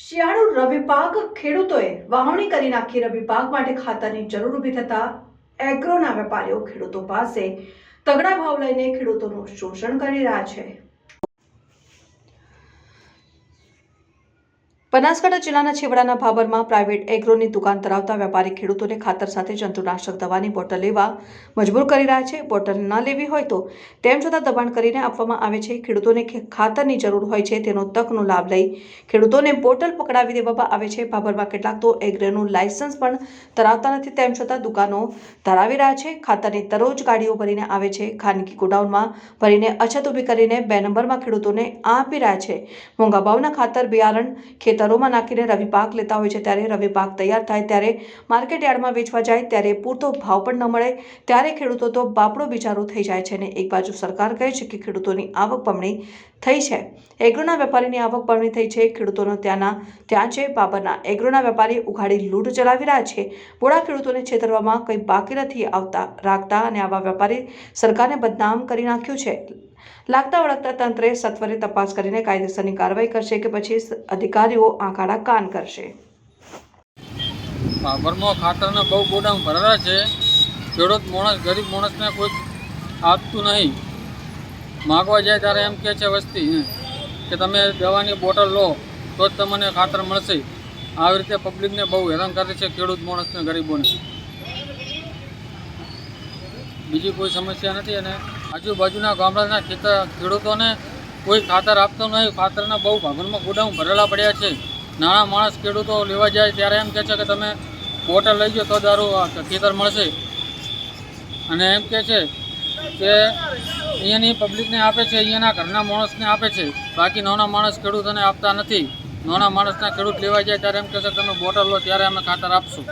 શિયાળુ રવિ પાક ખેડૂતોએ વાવણી કરી નાખી રવિ પાક માટે ખાતરની જરૂર ઊભી થતા એગ્રોના વેપારીઓ ખેડૂતો પાસે તગડા ભાવ લઈને ખેડૂતોનું શોષણ કરી રહ્યા છે. બનાસકાંઠા જિલ્લાના છેવાડાના ભાબરમાં પ્રાઇવેટ એગ્રોની દુકાન ધરાવતા વેપારી ખેડૂતોને ખાતર સાથે જંતુનાશક દવાની બોટલ લેવા મજબૂર કરી રહ્યા છે. બોટલ ન લેવી હોય તો તેમ છતાં દબાણ કરીને આપવામાં આવે છે. ખેડૂતોને ખાતરની જરૂર હોય છે તેનો તકનો લાભ લઈ ખેડૂતોને બોટલ પકડાવી દેવામાં આવે છે. ભાભરમાં કેટલાક તો એગ્રોનું લાયસન્સ પણ ધરાવતા નથી તેમ છતાં દુકાનો ધરાવી રહ્યા છે. ખાતરની દરરોજ ગાડીઓ ભરીને આવે છે. ખાનગી ગોડાઉનમાં ભરીને અછત ઊભી કરીને બે નંબરમાં ખેડૂતોને આપી રહ્યા છે. મોંઘા ભાવના ખાતર બિયારણ ખેતરોમાં નાખીને રવિ પાક લેતા હોય છે. ત્યારે રવિ પાક તૈયાર થાય ત્યારે માર્કેટ યાર્ડમાં વેચવા જાય ત્યારે પૂરતો ભાવ પણ ન મળે. ત્યારે ખેડૂતો તો બાપડો બિચારો થઈ જાય છે અને એક બાજુ સરકાર કહે છે કે ખેડૂતોની આવક બમણી થઈ છે. એગ્રોના વેપારીની આવક બમણી થઈ છે. ખેડૂતોનો ત્યાંના ત્યાં છે. બાબરના એગ્રોના વેપારી ઉઘાડી લૂંટ ચલાવી રહ્યા છે. બોડા ખેડૂતોને છેતરવામાં કંઈ બાકી નથી આવતા, રાખતા અને આવા વેપારી સરકારને બદનામ કરી નાખ્યું છે. લાગતા વળગતા તંત્રે સત્વરે તપાસ કરીને કાયદેસરની કાર્યવાહી કરશે કે પછી અધિકારીઓ આંખાડા કાન કરશે. બાબરમાં ખાતરના બહુ ગોડાઉન ભરેલા છે. ખેડૂત માણસ, ગરીબ માણસને કોઈ આપતું નહીં. માગવા જાય ત્યારે એમ કહે છે વસ્તી કે તમે દવાની બોટલ લો, તો જ તમને ખાતર મળશે. આવી રીતે પબ્લિકને બહુ હેરાન કરે છે ખેડૂત માણસને, ગરીબોને. બીજી કોઈ સમસ્યા નથી અને આજુબાજુના ગામડાના ખેતર, ખેડૂતોને કોઈ ખાતર આપતો નહીં. ખાતરના બહુ ભાગનમાં ગોડાઉન ભરેલા પડ્યા છે. નાના માણસ ખેડૂતો લેવા જાય ત્યારે એમ કહે છે કે તમે બોટલ લઈ જાઓ તો દારૂ ખેતર મળશે. અને એમ કહે છે કે અહીંયાની પબ્લિકને આપે છે, અહીંયાના ઘરના માણસને આપે છે. બાકી નાના માણસ ખેડૂતોને આપતા નથી. નાના માણસના ખેડૂત લેવા જાય ત્યારે એમ કહે છે તમે બોટલ લો, ત્યારે અમે ખાતર આપશું.